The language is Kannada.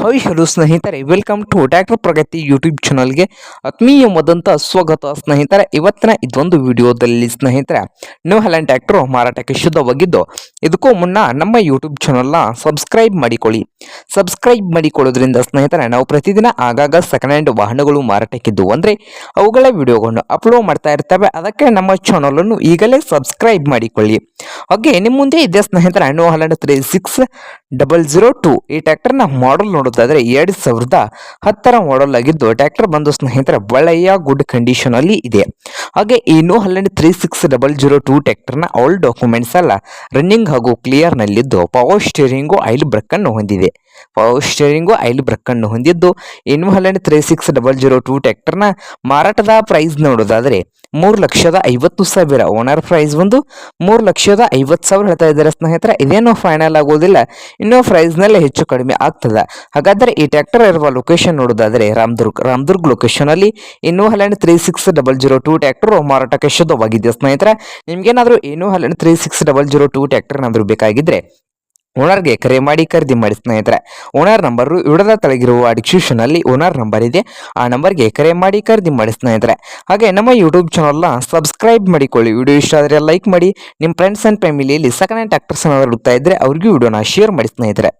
ಹಾಯ್ ಹಲೋ ಸ್ನೇಹಿತರೆ. Welcome to tractor Pragati YouTube ಚಾನಲ್ಗೆ ಆತ್ಮೀಯವಾದಂಥ ಸ್ವಾಗತ ಸ್ನೇಹಿತರೆ. ಇವತ್ತಿನ ಇದೊಂದು ವಿಡಿಯೋದಲ್ಲಿ ಸ್ನೇಹಿತರೆ ನ್ಯೂ ಹ್ಯಾಲೆಂಡ್ ಟ್ಯಾಕ್ಟರ್ ಮಾರಾಟಕ್ಕೆ ಶುದ್ಧವಾಗಿದ್ದು, ಇದಕ್ಕೂ ಮುನ್ನ ನಮ್ಮ ಯೂಟ್ಯೂಬ್ ಚಾನಲ್ನ ಸಬ್ಸ್ಕ್ರೈಬ್ ಮಾಡಿಕೊಳ್ಳಿ. ಸಬ್ಸ್ಕ್ರೈಬ್ ಮಾಡಿಕೊಳ್ಳೋದ್ರಿಂದ ಸ್ನೇಹಿತರೆ, ನಾವು ಪ್ರತಿದಿನ ಆಗಾಗ ಸೆಕೆಂಡ್ ಹ್ಯಾಂಡ್ ವಾಹನಗಳು ಮಾರಾಟಕ್ಕಿದ್ದು ಅಂದರೆ, ಅವುಗಳ ವಿಡಿಯೋಗಳನ್ನು ಅಪ್ಲೋಡ್ ಮಾಡ್ತಾ ಇರ್ತವೆ. ಅದಕ್ಕೆ ನಮ್ಮ ಚಾನಲನ್ನು ಈಗಲೇ ಸಬ್ಸ್ಕ್ರೈಬ್ ಮಾಡಿಕೊಳ್ಳಿ. ಹಾಗೆ ನಿಮ್ಮ ಮುಂದೆ ಇದೆ ಸ್ನೇಹಿತರೆ New Holland three six double zero two ಈ ಟ್ಯಾಕ್ಟರ್ನ ಮಾಡಲ್ ನೋಡೋದಾದ್ರೆ ಎರಡ್ ಸಾವಿರದ ಹತ್ತರ ಮಾಡಲ್ ಆಗಿದ್ದು ಟ್ರ್ಯಾಕ್ಟರ್ ಬಂದು ಸ್ನೇಹಿತರೆ ಒಳ್ಳೆಯ ಗುಡ್ ಕಂಡೀಷನ್ ಅಲ್ಲಿ ಇದೆ. ಹಾಗೆ New Holland three six double zero two ಟ್ರ್ಯಾಕ್ಟರ್ನ ಆಲ್ ಡಾಕ್ಯುಮೆಂಟ್ಸ್ ಎಲ್ಲ ರನ್ನಿಂಗ್ ಹಾಗೂ ಕ್ಲಿಯರ್ ನಲ್ಲಿದ್ದು ಪವರ್ ಸ್ಟೇರಿಂಗು ಐಲ್ ಬ್ರೇಕ್ ಅನ್ನು ಹೊಂದಿದೆ. ಪವರ್ ಸ್ಟೇರಿಂಗು ಐಲ್ ಬ್ರೇಕ್ ಅನ್ನು ಹೊಂದಿದ್ದು ಇನ್ನು Holland three six double zero two ಟ್ರ್ಯಾಕ್ಟರ್ನ ಮಾರಾಟದ ಪ್ರೈಸ್ ನೋಡೋದಾದ್ರೆ ಮೂರು ಲಕ್ಷದ ಐವತ್ತು ಸಾವಿರ ಓನರ್ ಪ್ರೈಸ್ ಒಂದು, ಮೂರು ಲಕ್ಷದ ಐವತ್ತು ಸಾವಿರ ಹೇಳ್ತಾ ಇದ್ದಾರೆ ಸ್ನೇಹಿತರೆ. ಇದೇನು ಫೈನಲ್ ಆಗೋದಿಲ್ಲ. ಇನ್ನೂ ಪ್ರೈಸ್ನಲ್ಲೇ ಹೆಚ್ಚು ಕಡಿಮೆ ಆಗ್ತದೆ. ಹಾಗಾದರೆ ಈ ಟ್ರ್ಯಾಕ್ಟರ್ ಇರುವ ಲೊಕೇಶನ್ ನೋಡೋದಾದರೆ ರಾಮದುರ್ಗ್ ರಾಮದುರ್ಗ್ ಲೊಕೇಶನ್ ಅಲ್ಲಿ ಇನ್ನೂ Holland three six double zero two tractor ಮಾರಾಟಕ್ಕೆ ಶುದ್ಧವಾಗಿದೆ. ಸ್ನೇಹಿತರೆ, ನಿಮ್ಗೇನಾದರೂ ಇನ್ನೂ Holland three six double zero two tractor ಏನಾದರೂ ಬೇಕಾಗಿದ್ರೆ ಓನರ್ಗೆ ಕರೆ ಮಾಡಿ ಖರೀದಿ ಮಾಡಿ ಸ್ನೇಹಿತರೆ. ಓನರ್ ನಂಬರು ಇಡದ ತಳಗಿರುವ ಡಿಸ್ಕ್ರಿಪ್ಷನ್ ಅಲ್ಲಿ ಓನರ್ ನಂಬರ್ ಇದೆ. ಆ ನಂಬರ್ಗೆ ಕರೆ ಮಾಡಿ ಖರೀದಿ ಮಾಡಿ ಸ್ನೇಹಿತರೆ. ಹಾಗೆ ನಮ್ಮ ಯೂಟ್ಯೂಬ್ ಚಾನಲ್ನ ಸಬ್ಸ್ಕ್ರೈಬ್ ಮಾಡಿಕೊಳ್ಳಿ. ವಿಡಿಯೋ ಇಷ್ಟ ಆದರೆ ಲೈಕ್ ಮಾಡಿ. ನಿಮ್ಮ ಫ್ರೆಂಡ್ಸ್ ಆ್ಯಂಡ್ ಫ್ಯಾಮಿಲಿಯಲ್ಲಿ ಸೆಕೆಂಡ್ ಹ್ಯಾಂಡ್ ಟ್ಯಾಕ್ಟರ್ಸ್ ಏನಾದರೂ ಹುಡುಕ್ತಾ ಇದ್ದರೆ ಅವ್ರಿಗೂ ವಿಡಿಯೋನ ಶೇರ್ ಮಾಡಿ ಸ್ನೇಹಿತರೆ.